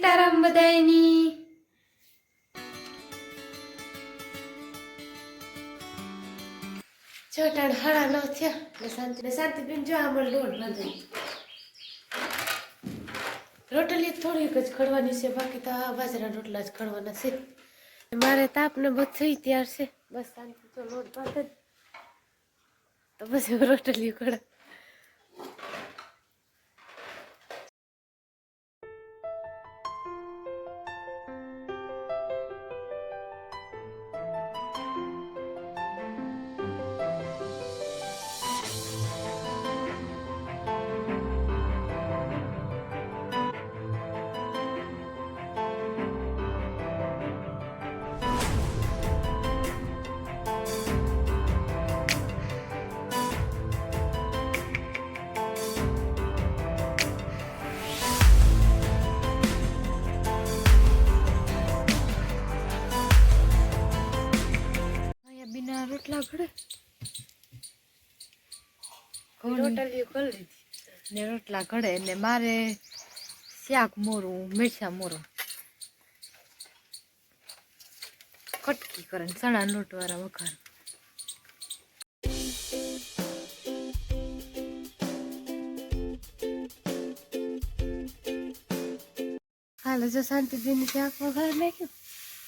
સીતારામ બધાયની. છોટાણ હાડા ન થયા, ને શાંતિ શાંતિ બેન, જો આમાં લોટ બાંધી રોટલી થોડીક જ ખડવાની છે, બાકી તો આ બાજરા રોટલા જ ખડવાના છે. મારે તાપને બધું ત્યાર છે. બસ શાંતિ તો લોટ બાંધે. તો પછી રોટલી ખડા રોટલા ઘડે રોટલી ખોલી દીધી ને રોટલા ઘડે ને મારે શાક મોરું મીઠા મોરું કટકી કરે ચણા લોટવાળા વઘાર. હાલો જો શાંતિ બેન શાક વઘાર નાખ્યું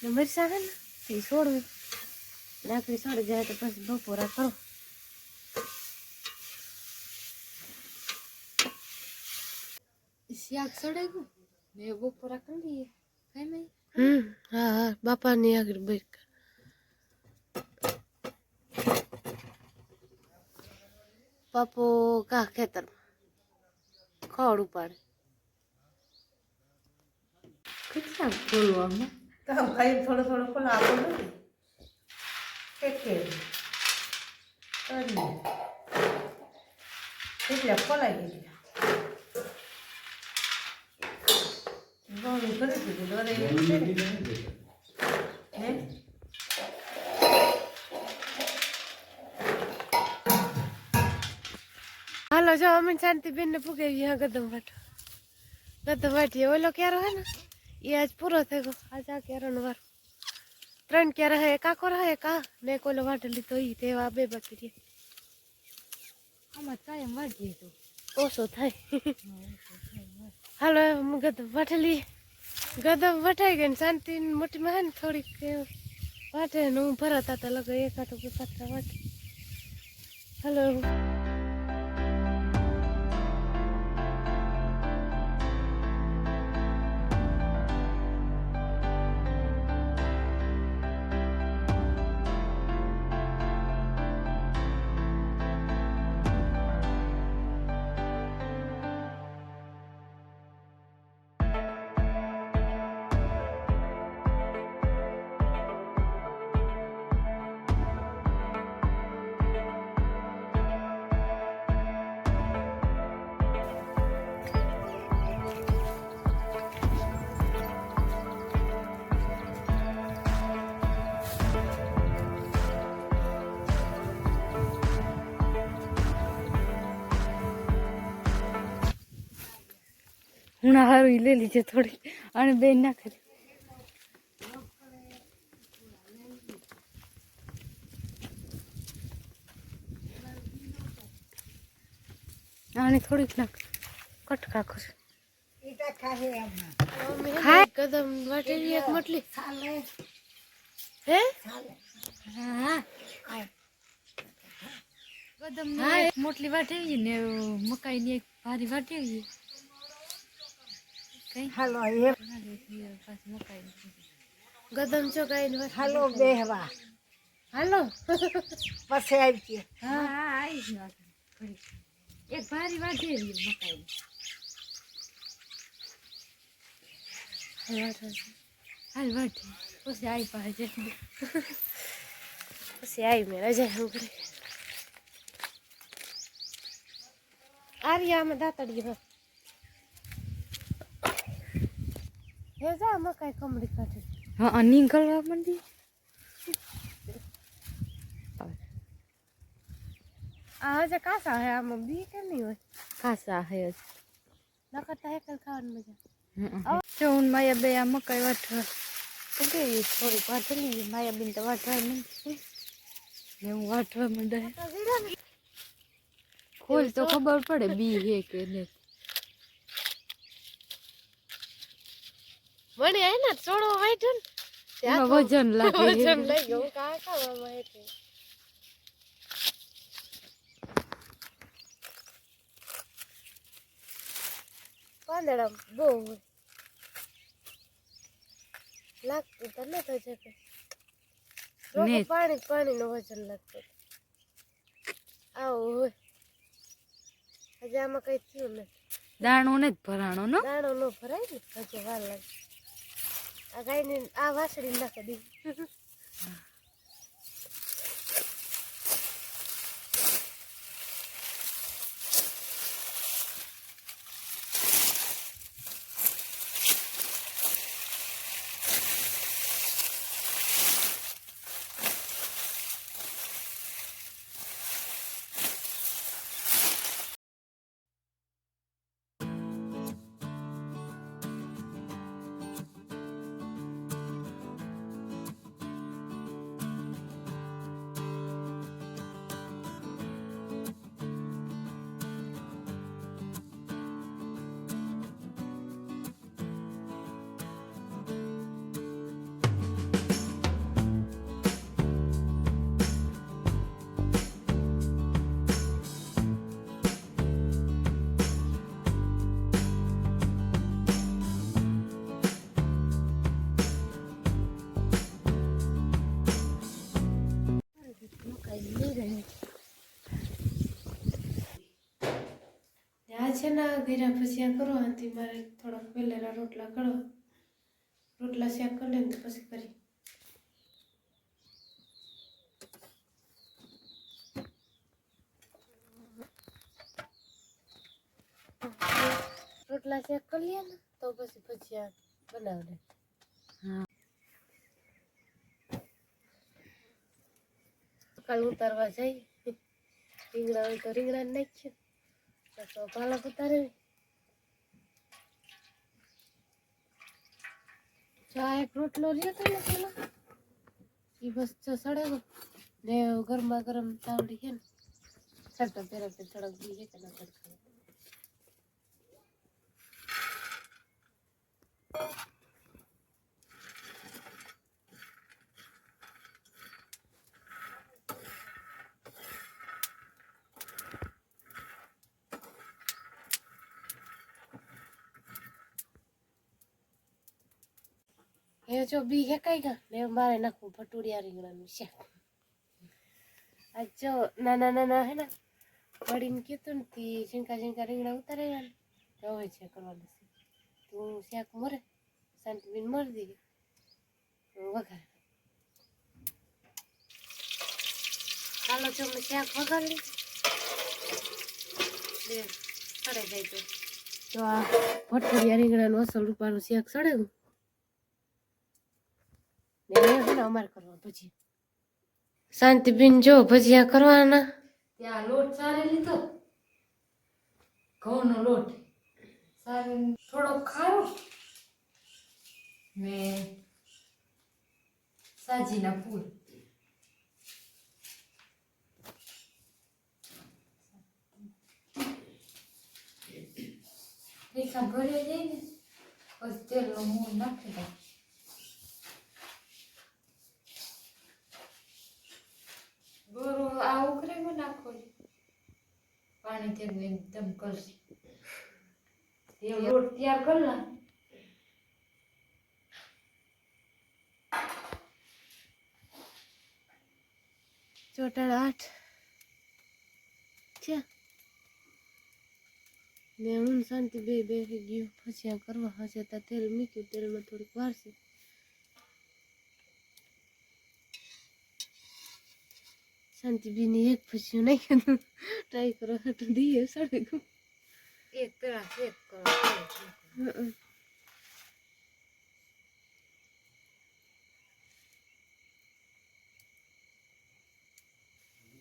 ને મરસા હે ને તે છોડવું. નાખડી સડી જાય તો પછી બપોરા કરો. શાક સડે ગયું ને બપોરા કરી લઈએ. કઈ નહીં હમ હા હા બાપાની આગળ બેઠ પાપો કા ખેતર ખડ ઉપાડે. કેટલા ખોલવામાં તો ખાલી થોડો થોડો ખોલો આપો નથી કે કરી એટલે ખોલાઈ દીધા કરી. હે? હાલો જો અમે શાંતિ બેન ને પૂગાવી ગયા ગદમ વાટો. ગદમ વાટીએ ઓલો ક્યારો હે ને? એ આજ પૂરો થઈ ગયો આજ આ ક્યારો વાર. ત્રણ ક્યાં રહે? કાકો રહે કા? મેં એક વાટલી તો ઈ તેવા બે બાકી રહે આમાં કાયમ વાળીએ તો. ઓછો થાય. હાલો હું ગદમ વાટેલી ગદમ વટાઈ ગઈ ને શાંતિ મોટી માં થોડીક વાટે ને હું ભરાતા હતા લગે કે પાછા વાટે હાલો. હું હારું લઈ લીધે થોડી. અને બે ના કરી આને થોડીક નાખ ખાય. કદમ વાટેલી એક મટલી. હે? હા. કદમ મોટલી ને મકાઈ ની એક ભારી કઈ હાલો એ ગદમ ચોકાઈને વાટ હાલો બેહવા. હાલો. પછી આવી હા હા આવી જ એક ભારી મકાઈ હાલ વાઢી પછી આવી પાસે પછી આવી મેં રજા ઉઘડે આર્યામાં દાતડી હે હે જા મકાઈ કમડી કાઢી. હા નીકળવા માંડી. આ હજે કાસા હે આમાં બી કે નહીં હોય? ખાસા હે ન કરતા હેકલ ખાવાની મજા જ જો હું માયા બે આ મકાઈ વાટવા તો કે થોડીક વાટલી માયા બેન તો વાટવા નહીં ને હું વાટવા માંડે. ખોલ તો ખબર પડે બી હે કે નહીં. મને આય ચોળો વાટ્યો ને એમાં વજન લાગે. વજન લઈ ગયો કા ખાવામાં એટલે પાંદડા બહુ હોય. લાગતું તો ન તો છે કે પાણી પાણી નું વજન લાગતું. આવું હોય. હજી આમાં કઈ થયું નથી. દાણો ને જ ભરાણો નો? દાણો નો ભરાય ને હજી વાર લાગે. આ ગાયને આ વાસળી નાખી દીધી છે ને ગીરા ભજીયા કરો આથી મારે થોડાક વેલેલા રોટલા કરો. રોટલા શેક કરી લઈને પછી કરી. રોટલા શેક કરી લે ને તો પછી ભજીયા બનાવી લે. હા. કાલ ઉતારવા જઈ. રીંગણા હોય તો રીંગણા નાખ્યું તો પાલક ઉતારે ચા એક રોટલો રહ્યો તો ને પેલો એ બસ જો સડેલો ને ગરમા ગરમ તાવડી છે ને સડતા પેલા તે થોડાક બી છે કે ના તડકા એ જો બી હેકાઈ ગયા. ને મારે નાખવું ભટુડિયા રીંગણાનું શાક. આ જો નાના નાના હે ને વળીને કીધું ને તી ઝીણકા ઝીણકા રીંગણા ઉતારે ગયા હવે છે કરવાનું છે. તું શાક મરે શાંતિબીન મરી દીધી વઘાર. ચાલો જો મેં શાક વઘાર બે સડે જાય તો. આ ભટુડિયા રીંગણાનું અસલ રૂપાનું શાક સડે ને અમારે કરવા ભજીયા શાંતિબેન જો, ભજીયા કરવાના. ત્યાં લોટ સારી લીધો. ઘઉંનો લોટ. સારી થોડોક ખારો. ને સાજીના ફૂલ. ભરે જઈને ને, પછી તેલનો મૂળ નાખી દો ગોરો આ ઉકરેમાં નાખો પાણી તેને એકદમ કરશે લોટ તૈયાર કરી લા. ચોટાળ આઠ. છે ને હું શાંતિ બે બે પછી આ કરવા હશે તો તેલ મૂક્યું તેલમાં થોડીક વાર છે શાંતિ બેની એક ભજીયું નાખ્યું ટ્રાય કરો તો દઈએ સડે ગયું એક પેલા એક હં.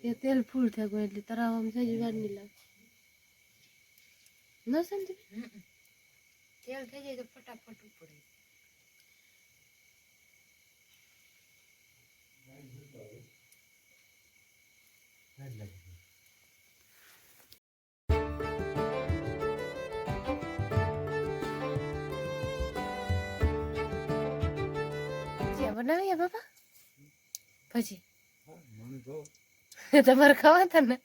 એ તેલ ફૂલ થઈ ગયું એટલે તરાવામાં સજી વાર નહીં લાગે. ન શાંતિ? તેલ થઈ જાય તો ફટાફટ ઉપર બનાવીએ બાપા? ભજી. તમારે ખાવા હતા ને?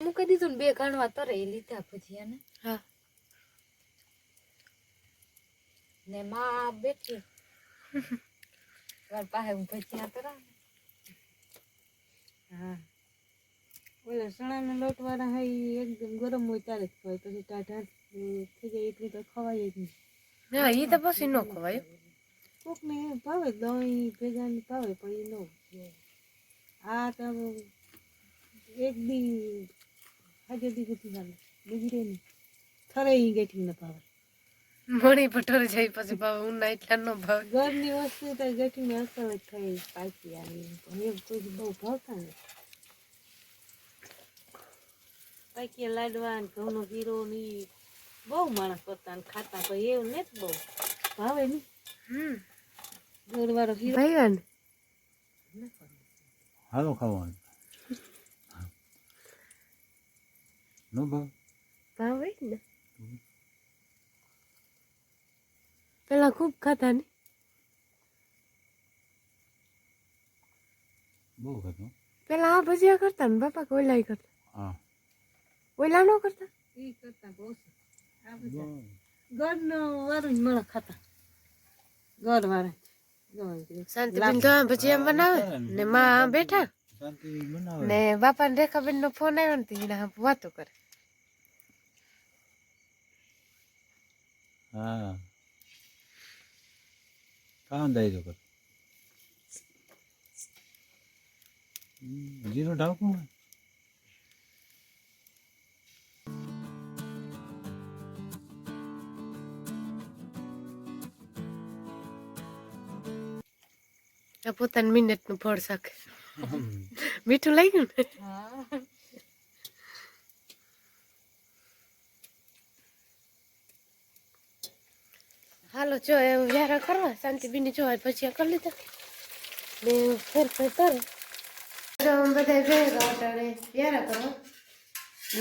કહી દીધું ને બે કાણવા તરે એ લીધા ભજીયા ને. હા. ને માં બેઠી. પાસે હું ભજીયા તરા હા. ઓલા ચણાના લોટ વાળા હોય ઈ એકદમ ગરમ હોય ત્યારે જ ખવાય. પછી ટાઢા થઈ જાય એટલી તો ખવાય જ નહીં. હા એ તો પછી ન ખવાય. કોકને ભાવે દહીં ભેગાની ભાવે પણ એ ન આ તો એક દી હાજર દી સુધી હાલે. બીજી રે નહીં. થરે ઈ ગેઠી ન ભાવે. મણી પટોરી જાય પછી ભાવ ઉના એટલા નો ભાવે. ઘરની વસ્તુ તો ગેઠીને અસર જ થઈ પાકી આવી એમ કોઈ બહુ ભાવતા ને. પાકી લાડવા ને ઘઉંનો ગીરો ને બહુ માણસ કરતા ને ખાતા પણ એવું ને જ બહુ. ભાવે ની? હમ. ગોળવાળો હીરો ભાઈ ને? હાલો ખાવાનું. નો ભાવ. ભાવે જ ને. પેલા ખૂબ ખાતા ને? બહુ ખાતો પેલા આ ભજીયા કરતા ને બાપા કોયલા કરતા? હા. કોયલા નો કરતા? ઈ કરતા બહુ છે. નો વાળું જ મળે ખાતા. ગળ વાળા શાંતિબેન તો આ ભજીયા બનાવે? ને માં બેઠા? ને બાપા ને રેખાબેન નો ફોન આવ્યો ને એના વાતો કરે. હા. કામ દાઈ તો જીરો ઢાંકું પોતાની મિનિટનું ફળ શકે. મીઠું લાગ્યું ને? હાલો જો એ વ્યારા કરવા શાંતિ બીની જોવાય પછી કરી લીધા. બે ફેર ફેર કરો. બધા ભેગા અટાણે વ્યારા કરો.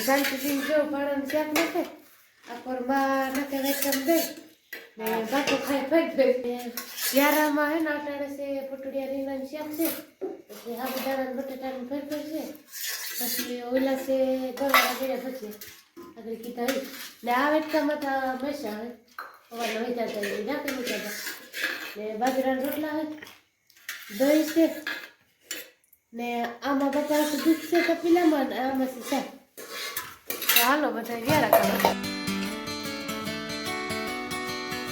શાંતિ બીન જો ભાડાનું ક્યાંક નાખે આખોરમાં નાખે વેચમ દે. ને બાપુ ખાઈ ફેંક દે. વ્યારામાં હે ને અટાણે છે પટુડિયા રીંગણ શાક છે. પછી સાબુદાણા બટાટાનું ફેર ફેર છે. પછી ઓલા છે ગળવાળા વગેરે પછી આગળ કીધા ને આ વેટકામાં તો મહેસા હોય. સવારના વહેતા હતા એ નાખી મૂક્યા હતા ને બાજરાના રોટલા હોય, દહીં છે, ને આમાં બપોર દૂધ છે કપિલામાં આમાં છે હાલો બધા ગયા કરવા